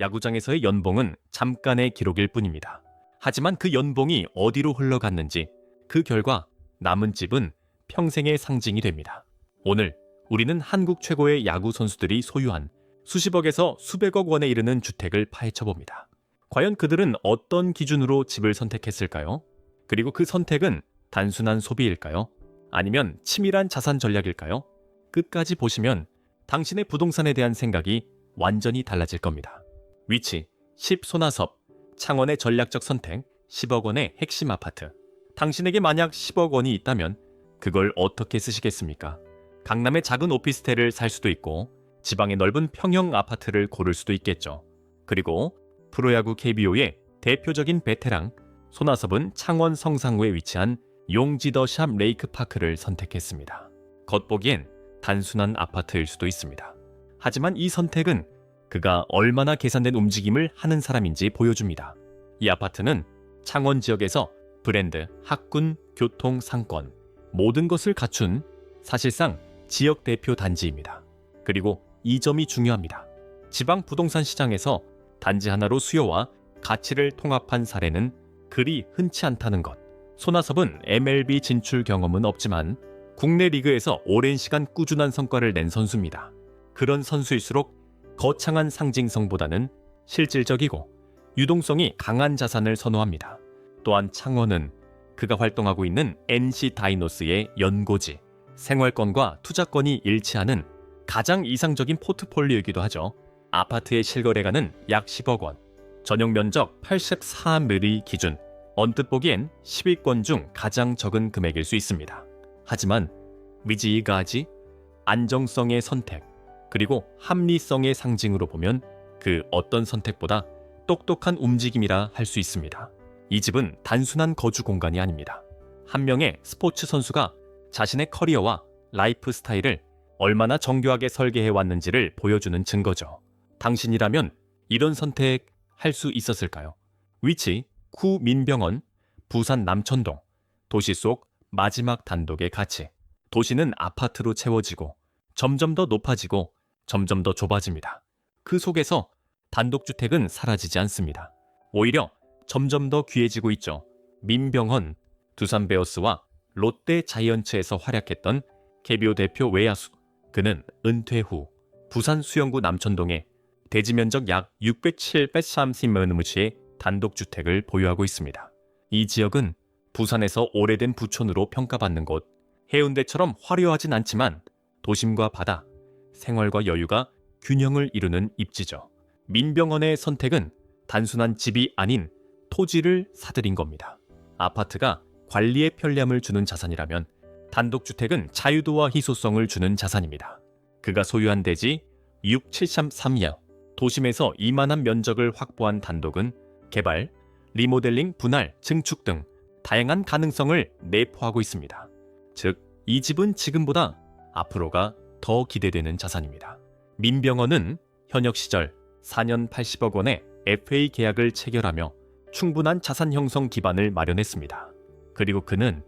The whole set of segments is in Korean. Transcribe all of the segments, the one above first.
야구장에서의 연봉은 잠깐의 기록일 뿐입니다. 하지만 그 연봉이 어디로 흘러갔는지 그 결과 남은 집은 평생의 상징이 됩니다. 오늘 우리는 한국 최고의 야구 선수들이 소유한 수십억에서 수백억 원에 이르는 주택을 파헤쳐 봅니다. 과연 그들은 어떤 기준으로 집을 선택했을까요? 그리고 그 선택은 단순한 소비일까요? 아니면 치밀한 자산 전략일까요? 끝까지 보시면 당신의 부동산에 대한 생각이 완전히 달라질 겁니다. 위치 10 소나섭 창원의 전략적 선택 10억 원의 핵심 아파트 당신에게 만약 10억 원이 있다면 그걸 어떻게 쓰시겠습니까? 강남의 작은 오피스텔을 살 수도 있고 지방의 넓은 평형 아파트를 고를 수도 있겠죠. 그리고 프로야구 KBO의 대표적인 베테랑 손아섭은 창원 성상구에 위치한 용지더샵 레이크파크를 선택했습니다. 겉보기엔 단순한 아파트일 수도 있습니다. 하지만 이 선택은 그가 얼마나 계산된 움직임을 하는 사람인지 보여줍니다. 이 아파트는 창원 지역에서 브랜드, 학군, 교통, 상권 모든 것을 갖춘 사실상 지역 대표 단지입니다. 그리고 이 점이 중요합니다. 지방 부동산 시장에서 단지 하나로 수요와 가치를 통합한 사례는 그리 흔치 않다는 것. 손아섭은 MLB 진출 경험은 없지만 국내 리그에서 오랜 시간 꾸준한 성과를 낸 선수입니다. 그런 선수일수록 거창한 상징성보다는 실질적이고 유동성이 강한 자산을 선호합니다. 또한 창원은 그가 활동하고 있는 NC 다이노스의 연고지, 생활권과 투자권이 일치하는 가장 이상적인 포트폴리오이기도 하죠. 아파트의 실거래가는 약 10억 원, 전용 면적 84mm 기준, 언뜻 보기엔 10위권 중 가장 적은 금액일 수 있습니다. 하지만 위지가지, 안정성의 선택, 그리고 합리성의 상징으로 보면 그 어떤 선택보다 똑똑한 움직임이라 할 수 있습니다. 이 집은 단순한 거주 공간이 아닙니다. 한 명의 스포츠 선수가 자신의 커리어와 라이프 스타일을 얼마나 정교하게 설계해 왔는지를 보여주는 증거죠. 당신이라면 이런 선택 할 수 있었을까요? 위치 구 민병원 부산 남천동 도시 속 마지막 단독의 가치 도시는 아파트로 채워지고 점점 더 높아지고 점점 더 좁아집니다. 그 속에서 단독주택은 사라지지 않습니다. 오히려 점점 더 귀해지고 있죠. 민병헌, 두산 베어스와 롯데 자이언츠에서 활약했던 KBO 대표 외야수. 그는 은퇴 후 부산 수영구 남천동에 대지 면적 약 607.30만무시의 단독주택을 보유하고 있습니다. 이 지역은 부산에서 오래된 부촌으로 평가받는 곳, 해운대처럼 화려하진 않지만 도심과 바다, 생활과 여유가 균형을 이루는 입지죠. 민병헌의 선택은 단순한 집이 아닌 토지를 사들인 겁니다. 아파트가 관리의 편리함을 주는 자산이라면 단독주택은 자유도와 희소성을 주는 자산입니다. 그가 소유한 대지 6733여 도심에서 이만한 면적을 확보한 단독은 개발, 리모델링, 분할, 증축 등 다양한 가능성을 내포하고 있습니다. 즉, 이 집은 지금보다 앞으로가 더 기대되는 자산입니다. 민병헌은 현역 시절 4년 80억 원의 FA 계약을 체결하며 충분한 자산 형성 기반을 마련했습니다. 그리고 그는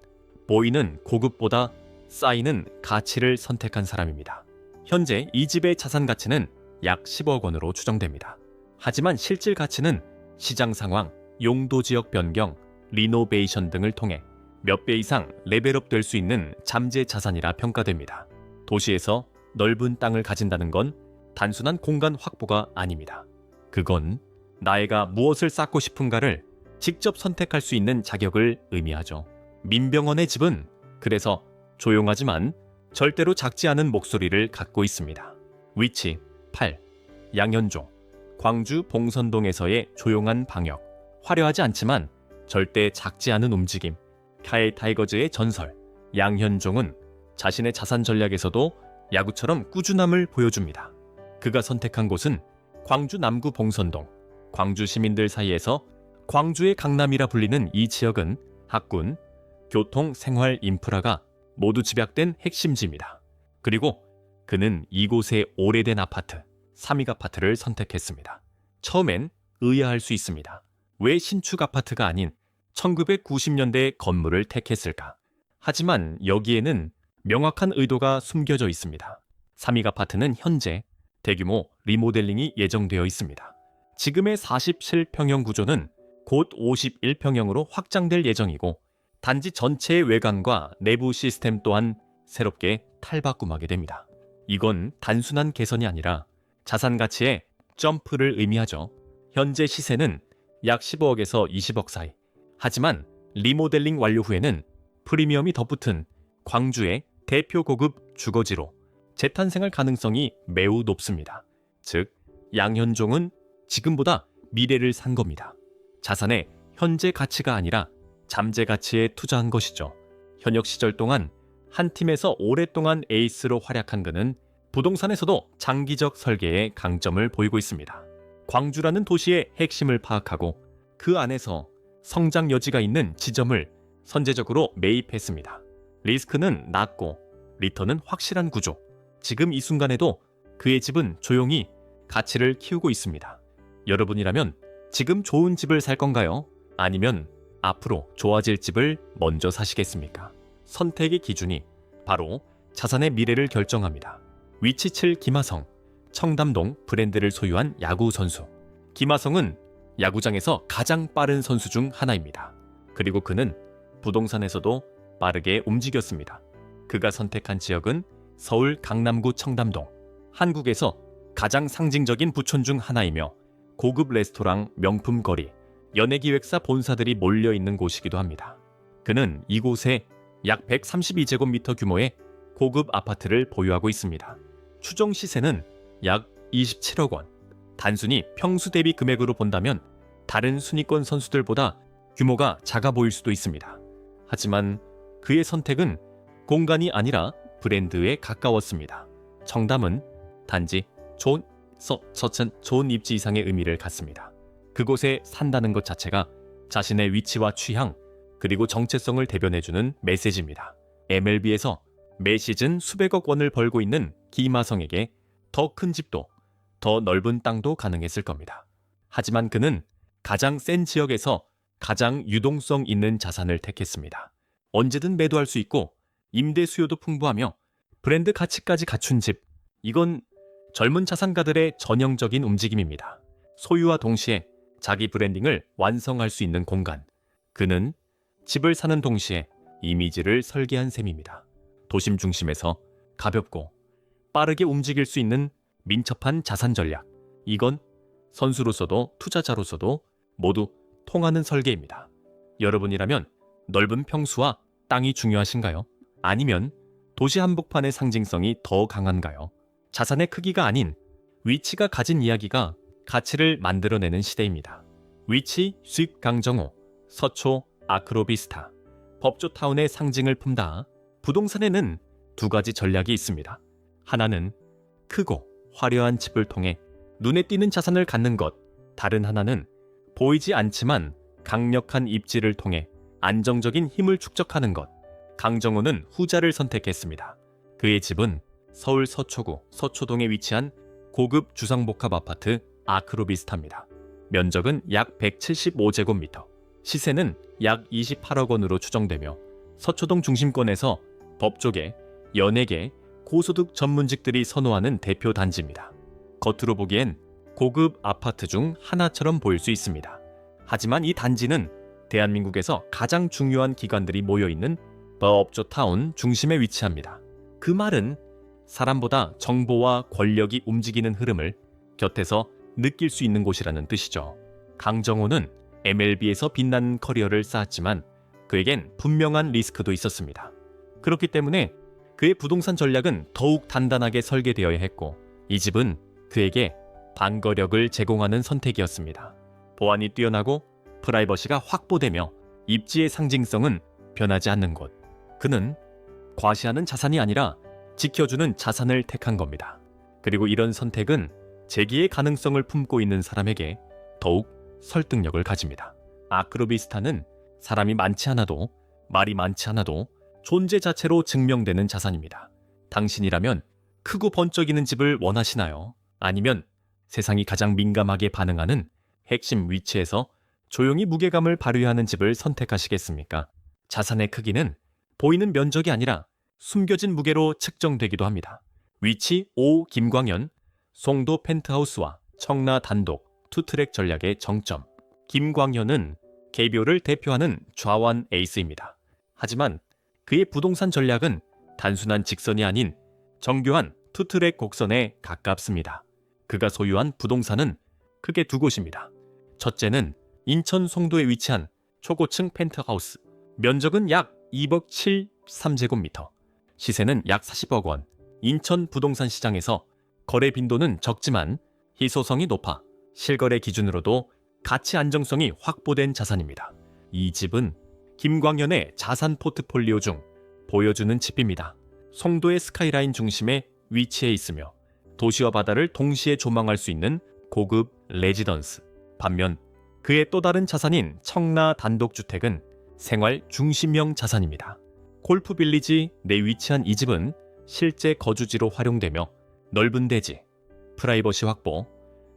보이는 고급보다 쌓이는 가치를 선택한 사람입니다. 현재 이 집의 자산 가치는 약 10억 원으로 추정됩니다. 하지만 실질 가치는 시장 상황, 용도 지역 변경, 리노베이션 등을 통해 몇 배 이상 레벨업 될 수 있는 잠재 자산이라 평가됩니다. 도시에서 넓은 땅을 가진다는 건 단순한 공간 확보가 아닙니다. 그건 나이가 무엇을 쌓고 싶은가를 직접 선택할 수 있는 자격을 의미하죠. 민병헌의 집은 그래서 조용하지만 절대로 작지 않은 목소리를 갖고 있습니다. 위치 8. 양현종 광주 봉선동에서의 조용한 방역 화려하지 않지만 절대 작지 않은 움직임 카이 타이거즈의 전설 양현종은 자신의 자산 전략에서도 야구처럼 꾸준함을 보여줍니다. 그가 선택한 곳은 광주 남구 봉선동 광주 시민들 사이에서 광주의 강남이라 불리는 이 지역은 학군, 교통, 생활, 인프라가 모두 집약된 핵심지입니다. 그리고 그는 이곳의 오래된 아파트, 삼익 아파트를 선택했습니다. 처음엔 의아할 수 있습니다. 왜 신축 아파트가 아닌 1990년대 건물을 택했을까? 하지만 여기에는 명확한 의도가 숨겨져 있습니다. 삼익 아파트는 현재 대규모 리모델링이 예정되어 있습니다. 지금의 47평형 구조는 곧 51평형으로 확장될 예정이고 단지 전체의 외관과 내부 시스템 또한 새롭게 탈바꿈하게 됩니다. 이건 단순한 개선이 아니라 자산 가치의 점프를 의미하죠. 현재 시세는 약 15억에서 20억 사이. 하지만 리모델링 완료 후에는 프리미엄이 덧붙은 광주의 대표 고급 주거지로 재탄생할 가능성이 매우 높습니다. 즉, 양현종은 지금보다 미래를 산 겁니다. 자산의 현재 가치가 아니라 잠재 가치에 투자한 것이죠. 현역 시절 동안 한 팀에서 오랫동안 에이스로 활약한 그는 부동산에서도 장기적 설계에 강점을 보이고 있습니다. 광주라는 도시의 핵심을 파악하고 그 안에서 성장 여지가 있는 지점을 선제적으로 매입했습니다. 리스크는 낮고 리턴은 확실한 구조. 지금 이 순간에도 그의 집은 조용히 가치를 키우고 있습니다. 여러분이라면 지금 좋은 집을 살 건가요? 아니면 앞으로 좋아질 집을 먼저 사시겠습니까? 선택의 기준이 바로 자산의 미래를 결정합니다. 위치 7 김하성, 청담동 브랜드를 소유한 야구 선수. 김하성은 야구장에서 가장 빠른 선수 중 하나입니다. 그리고 그는 부동산에서도 빠르게 움직였습니다. 그가 선택한 지역은 서울 강남구 청담동. 한국에서 가장 상징적인 부촌 중 하나이며 고급 레스토랑, 명품 거리, 연예기획사 본사들이 몰려 있는 곳이기도 합니다. 그는 이곳에 약 132제곱미터 규모의 고급 아파트를 보유하고 있습니다. 추정 시세는 약 27억 원. 단순히 평수 대비 금액으로 본다면 다른 순위권 선수들보다 규모가 작아 보일 수도 있습니다. 하지만 그의 선택은 공간이 아니라 브랜드에 가까웠습니다. 정담은 단지 좋은 서, 서천 좋은 입지 이상의 의미를 갖습니다. 그곳에 산다는 것 자체가 자신의 위치와 취향 그리고 정체성을 대변해주는 메시지입니다. MLB에서 매 시즌 수백억 원을 벌고 있는 기마성에게 더 큰 집도 더 넓은 땅도 가능했을 겁니다. 하지만 그는 가장 센 지역에서 가장 유동성 있는 자산을 택했습니다. 언제든 매도할 수 있고 임대 수요도 풍부하며 브랜드 가치까지 갖춘 집. 이건 젊은 자산가들의 전형적인 움직임입니다. 소유와 동시에 자기 브랜딩을 완성할 수 있는 공간. 그는 집을 사는 동시에 이미지를 설계한 셈입니다. 도심 중심에서 가볍고 빠르게 움직일 수 있는 민첩한 자산 전략. 이건 선수로서도 투자자로서도 모두 통하는 설계입니다. 여러분이라면 넓은 평수와 땅이 중요하신가요? 아니면 도시 한복판의 상징성이 더 강한가요? 자산의 크기가 아닌 위치가 가진 이야기가 가치를 만들어내는 시대입니다. 위치 수익 강정호, 서초 아크로비스타, 법조타운의 상징을 품다 부동산에는 두 가지 전략이 있습니다. 하나는 크고 화려한 집을 통해 눈에 띄는 자산을 갖는 것, 다른 하나는 보이지 않지만 강력한 입지를 통해 안정적인 힘을 축적하는 것. 강정호는 후자를 선택했습니다. 그의 집은 서울 서초구 서초동에 위치한 고급 주상복합 아파트 아크로비스타입니다. 면적은 약 175제곱미터, 시세는 약 28억 원으로 추정되며 서초동 중심권에서 법조계, 연예계, 고소득 전문직들이 선호하는 대표 단지입니다. 겉으로 보기엔 고급 아파트 중 하나처럼 보일 수 있습니다. 하지만 이 단지는 대한민국에서 가장 중요한 기관들이 모여 있는 버업조 타운 중심에 위치합니다. 그 말은 사람보다 정보와 권력이 움직이는 흐름을 곁에서 느낄 수 있는 곳이라는 뜻이죠. 강정호는 MLB에서 빛난 커리어를 쌓았지만 그에겐 분명한 리스크도 있었습니다. 그렇기 때문에 그의 부동산 전략은 더욱 단단하게 설계되어야 했고 이 집은 그에게 반거력을 제공하는 선택이었습니다. 보안이 뛰어나고 프라이버시가 확보되며 입지의 상징성은 변하지 않는 곳. 그는 과시하는 자산이 아니라 지켜주는 자산을 택한 겁니다. 그리고 이런 선택은 재기의 가능성을 품고 있는 사람에게 더욱 설득력을 가집니다. 아크로비스타는 사람이 많지 않아도 말이 많지 않아도 존재 자체로 증명되는 자산입니다. 당신이라면 크고 번쩍이는 집을 원하시나요? 아니면 세상이 가장 민감하게 반응하는 핵심 위치에서 조용히 무게감을 발휘하는 집을 선택하시겠습니까? 자산의 크기는 보이는 면적이 아니라 숨겨진 무게로 측정되기도 합니다. 위치 5 김광현, 송도 펜트하우스와 청라 단독, 투트랙 전략의 정점. 김광현은 KBO를 대표하는 좌완 에이스입니다. 하지만 그의 부동산 전략은 단순한 직선이 아닌 정교한 투트랙 곡선에 가깝습니다. 그가 소유한 부동산은 크게 두 곳입니다. 첫째는 인천 송도에 위치한 초고층 펜트하우스. 면적은 약 2억 7 3제곱미터. 시세는 약 40억 원. 인천 부동산 시장에서 거래 빈도는 적지만 희소성이 높아 실거래 기준으로도 가치 안정성이 확보된 자산입니다. 이 집은 김광현의 자산 포트폴리오 중 보여주는 집입니다. 송도의 스카이라인 중심에 위치해 있으며 도시와 바다를 동시에 조망할 수 있는 고급 레지던스. 반면 그의 또 다른 자산인 청라 단독주택은 생활 중심형 자산입니다. 골프 빌리지 내 위치한 이 집은 실제 거주지로 활용되며 넓은 대지, 프라이버시 확보,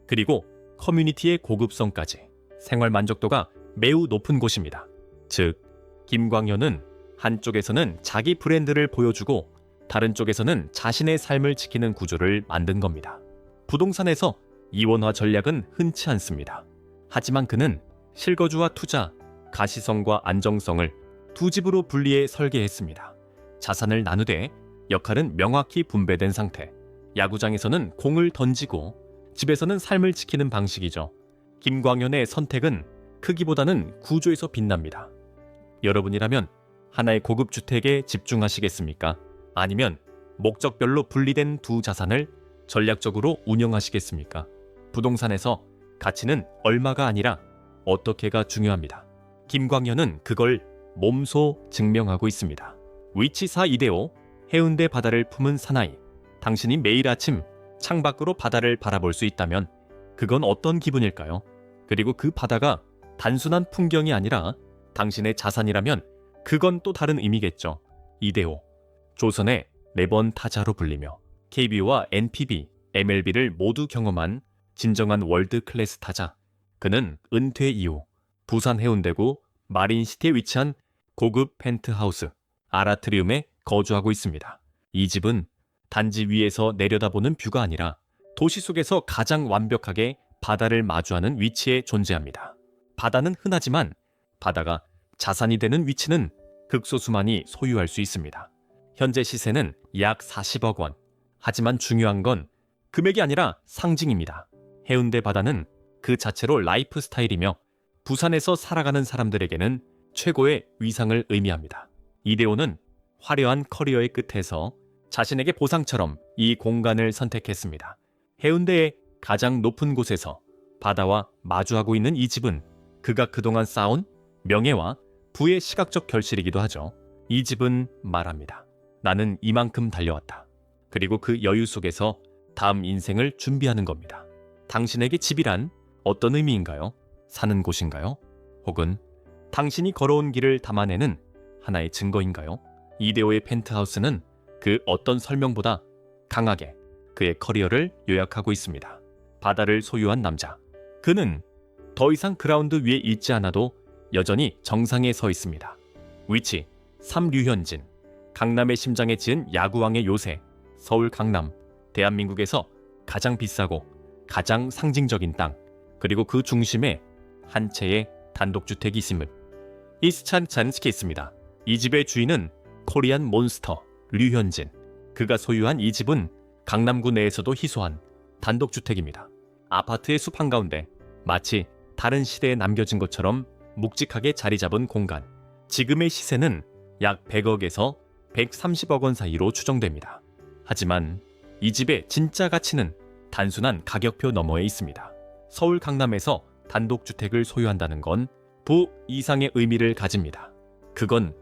그리고 커뮤니티의 고급성까지 생활 만족도가 매우 높은 곳입니다. 즉, 김광현은 한쪽에서는 자기 브랜드를 보여주고 다른 쪽에서는 자신의 삶을 지키는 구조를 만든 겁니다. 부동산에서 이원화 전략은 흔치 않습니다. 하지만 그는 실거주와 투자, 가시성과 안정성을 두 집으로 분리해 설계했습니다. 자산을 나누되 역할은 명확히 분배된 상태. 야구장에서는 공을 던지고 집에서는 삶을 지키는 방식이죠. 김광현의 선택은 크기보다는 구조에서 빛납니다. 여러분이라면 하나의 고급 주택에 집중하시겠습니까? 아니면 목적별로 분리된 두 자산을 전략적으로 운영하시겠습니까? 부동산에서 가치는 얼마가 아니라 어떻게가 중요합니다. 김광현은 그걸 몸소 증명하고 있습니다. 위치사 이대호 해운대 바다를 품은 사나이. 당신이 매일 아침 창밖으로 바다를 바라볼 수 있다면 그건 어떤 기분일까요? 그리고 그 바다가 단순한 풍경이 아니라 당신의 자산이라면 그건 또 다른 의미겠죠. 이대호. 조선의 네 번 타자로 불리며 KBO와 NPB, MLB를 모두 경험한 진정한 월드 클래스 타자. 그는 은퇴 이후 부산 해운대구 마린시티에 위치한 고급 펜트하우스 아라트리움에 거주하고 있습니다. 이 집은 단지 위에서 내려다보는 뷰가 아니라 도시 속에서 가장 완벽하게 바다를 마주하는 위치에 존재합니다. 바다는 흔하지만 바다가 자산이 되는 위치는 극소수만이 소유할 수 있습니다. 현재 시세는 약 40억 원. 하지만 중요한 건 금액이 아니라 상징입니다. 해운대 바다는 그 자체로 라이프 스타일이며 부산에서 살아가는 사람들에게는 최고의 위상을 의미합니다. 이대호는 화려한 커리어의 끝에서 자신에게 보상처럼 이 공간을 선택했습니다. 해운대의 가장 높은 곳에서 바다와 마주하고 있는 이 집은 그가 그동안 쌓은 명예와 부의 시각적 결실이기도 하죠. 이 집은 말합니다. 나는 이만큼 달려왔다. 그리고 그 여유 속에서 다음 인생을 준비하는 겁니다. 당신에게 집이란 어떤 의미인가요? 사는 곳인가요? 혹은 당신이 걸어온 길을 담아내는 하나의 증거인가요? 이데오의 펜트하우스는 그 어떤 설명보다 강하게 그의 커리어를 요약하고 있습니다. 바다를 소유한 남자. 그는 더 이상 그라운드 위에 있지 않아도 여전히 정상에 서 있습니다. 위치 삼류현진. 강남의 심장에 지은 야구왕의 요새. 서울 강남. 대한민국에서 가장 비싸고 가장 상징적인 땅. 그리고 그 중심에 한 채의 단독주택이 있음을. 이스찬 잔스키 있습니다. 이 집의 주인은 코리안 몬스터 류현진. 그가 소유한 이 집은 강남구 내에서도 희소한 단독주택입니다. 아파트의 숲 한가운데 마치 다른 시대에 남겨진 것처럼 묵직하게 자리 잡은 공간. 지금의 시세는 약 100억에서 130억 원 사이로 추정됩니다. 하지만 이 집의 진짜 가치는 단순한 가격표 너머에 있습니다. 서울 강남에서 단독주택을 소유한다는 건 부 이상의 의미를 가집니다. 그건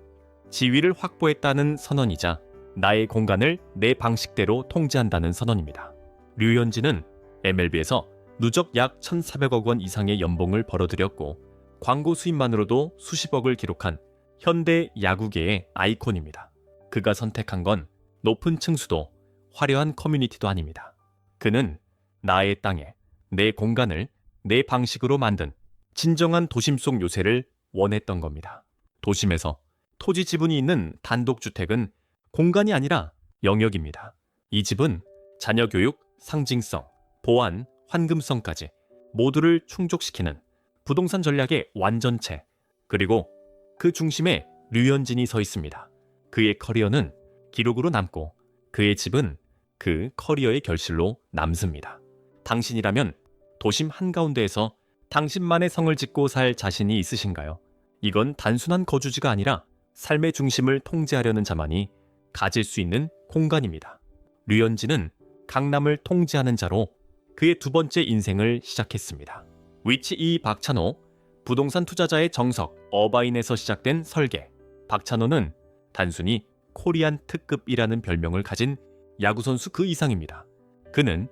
지위를 확보했다는 선언이자 나의 공간을 내 방식대로 통제한다는 선언입니다. 류현진은 MLB에서 누적 약 1,400억 원 이상의 연봉을 벌어들였고 광고 수입만으로도 수십억을 기록한 현대 야구계의 아이콘입니다. 그가 선택한 건 높은 층수도 화려한 커뮤니티도 아닙니다. 그는 나의 땅에 내 공간을 내 방식으로 만든 진정한 도심 속 요새를 원했던 겁니다. 도심에서 토지 지분이 있는 단독주택은 공간이 아니라 영역입니다. 이 집은 자녀 교육, 상징성, 보안, 환금성까지 모두를 충족시키는 부동산 전략의 완전체, 그리고 그 중심에 류현진이 서 있습니다. 그의 커리어는 기록으로 남고 그의 집은 그 커리어의 결실로 남습니다. 당신이라면 도심 한가운데에서 당신만의 성을 짓고 살 자신이 있으신가요? 이건 단순한 거주지가 아니라 삶의 중심을 통제하려는 자만이 가질 수 있는 공간입니다. 류현진은 강남을 통제하는 자로 그의 두 번째 인생을 시작했습니다. 위치 2 박찬호, 부동산 투자자의 정석, 어바인에서 시작된 설계. 박찬호는 단순히 코리안 특급이라는 별명을 가진 야구선수 그 이상입니다. 그는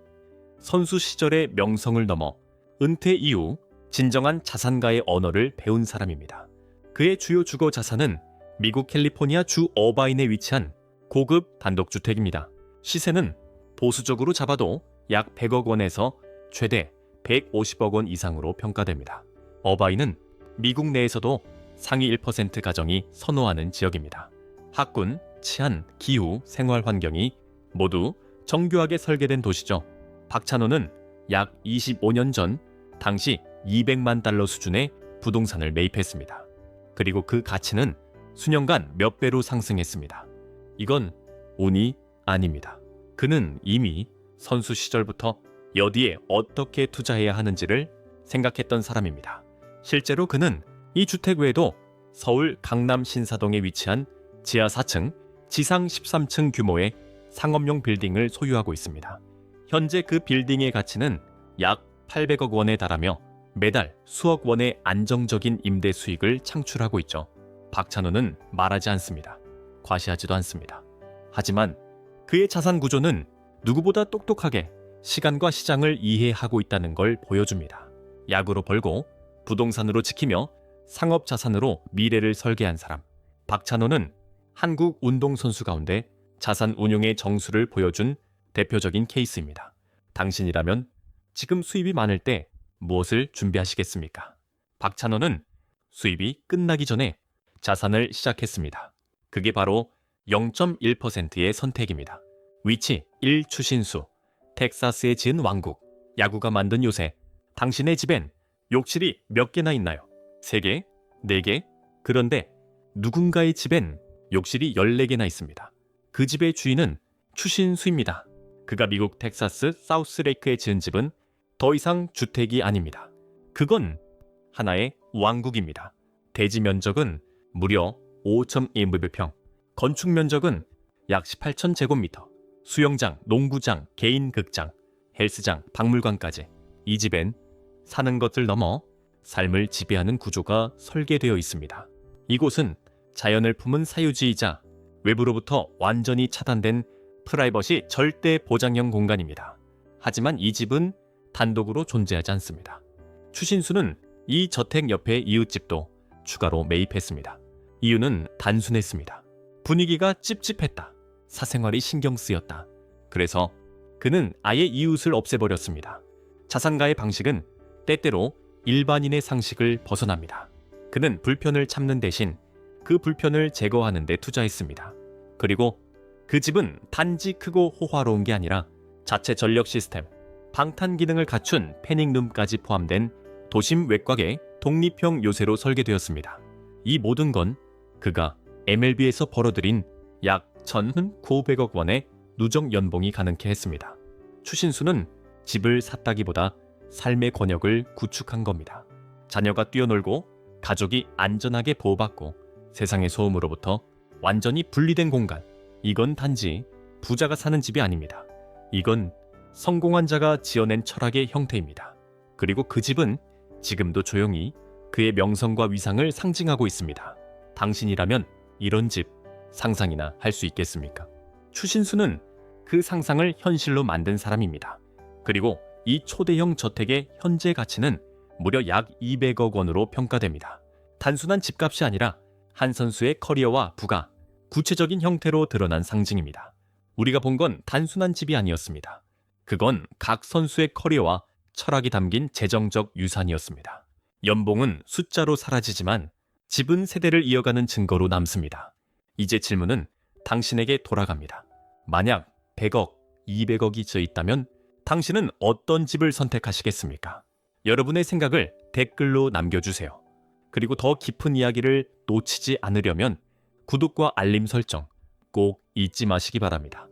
선수 시절의 명성을 넘어 은퇴 이후 진정한 자산가의 언어를 배운 사람입니다. 그의 주요 주거 자산은 미국 캘리포니아 주 어바인에 위치한 고급 단독주택입니다. 시세는 보수적으로 잡아도 약 100억 원에서 최대 150억 원 이상으로 평가됩니다. 어바인은 미국 내에서도 상위 1% 가정이 선호하는 지역입니다. 학군, 치안, 기후, 생활 환경이 모두 정교하게 설계된 도시죠. 박찬호는 약 25년 전 당시 200만 달러 수준의 부동산을 매입했습니다. 그리고 그 가치는 수년간 몇 배로 상승했습니다. 이건 운이 아닙니다. 그는 이미 선수 시절부터 여디에 어떻게 투자해야 하는지를 생각했던 사람입니다. 실제로 그는 이 주택 외에도 서울 강남 신사동에 위치한 지하 4층, 지상 13층 규모의 상업용 빌딩을 소유하고 있습니다. 현재 그 빌딩의 가치는 약 800억 원에 달하며 매달 수억 원의 안정적인 임대 수익을 창출하고 있죠. 박찬호는 말하지 않습니다. 과시하지도 않습니다. 하지만 그의 자산 구조는 누구보다 똑똑하게 시간과 시장을 이해하고 있다는 걸 보여줍니다. 약으로 벌고 부동산으로 지키며 상업 자산으로 미래를 설계한 사람. 박찬호는 한국 운동선수 가운데 자산 운용의 정수를 보여준 대표적인 케이스입니다. 당신이라면 지금 수입이 많을 때 무엇을 준비하시겠습니까? 박찬호는 수입이 끝나기 전에 자산을 시작했습니다. 그게 바로 0.1%의 선택입니다. 위치 1 추신수, 텍사스에 지은 왕국, 야구가 만든 요새, 당신의 집엔 욕실이 몇 개나 있나요? 3개? 4개? 그런데 누군가의 집엔 욕실이 14개나 있습니다. 그 집의 주인은 추신수입니다. 그가 미국 텍사스 사우스레이크에 지은 집은 더 이상 주택이 아닙니다. 그건 하나의 왕국입니다. 대지 면적은 무려 5.1무비평, 건축 면적은 약 18,000제곱미터, 수영장, 농구장, 개인 극장, 헬스장, 박물관까지 이 집엔 사는 것을 넘어 삶을 지배하는 구조가 설계되어 있습니다. 이곳은 자연을 품은 사유지이자 외부로부터 완전히 차단된 프라이버시 절대 보장형 공간입니다. 하지만 이 집은 단독으로 존재하지 않습니다. 추신수는 이 저택 옆의 이웃집도 추가로 매입했습니다. 이유는 단순했습니다. 분위기가 찝찝했다. 사생활이 신경 쓰였다. 그래서 그는 아예 이웃을 없애버렸습니다. 자산가의 방식은 때때로 일반인의 상식을 벗어납니다. 그는 불편을 참는 대신 그 불편을 제거하는 데 투자했습니다. 그리고 그 집은 단지 크고 호화로운 게 아니라 자체 전력 시스템, 방탄 기능을 갖춘 패닉룸까지 포함된 도심 외곽의 독립형 요새로 설계되었습니다. 이 모든 건 그가 MLB에서 벌어들인 약 1,900억 원의 누적 연봉이 가능케 했습니다. 추신수는 집을 샀다기보다 삶의 권역을 구축한 겁니다. 자녀가 뛰어놀고 가족이 안전하게 보호받고 세상의 소음으로부터 완전히 분리된 공간. 이건 단지 부자가 사는 집이 아닙니다. 이건 성공한 자가 지어낸 철학의 형태입니다. 그리고 그 집은 지금도 조용히 그의 명성과 위상을 상징하고 있습니다. 당신이라면 이런 집 상상이나 할 수 있겠습니까? 추신수는 그 상상을 현실로 만든 사람입니다. 그리고 이 초대형 저택의 현재 가치는 무려 약 200억 원으로 평가됩니다. 단순한 집값이 아니라 한 선수의 커리어와 부가 구체적인 형태로 드러난 상징입니다. 우리가 본 건 단순한 집이 아니었습니다. 그건 각 선수의 커리어와 철학이 담긴 재정적 유산이었습니다. 연봉은 숫자로 사라지지만 집은 세대를 이어가는 증거로 남습니다. 이제 질문은 당신에게 돌아갑니다. 만약 100억, 200억이 져 있다면 당신은 어떤 집을 선택하시겠습니까? 여러분의 생각을 댓글로 남겨주세요. 그리고 더 깊은 이야기를 놓치지 않으려면 구독과 알림 설정 꼭 잊지 마시기 바랍니다.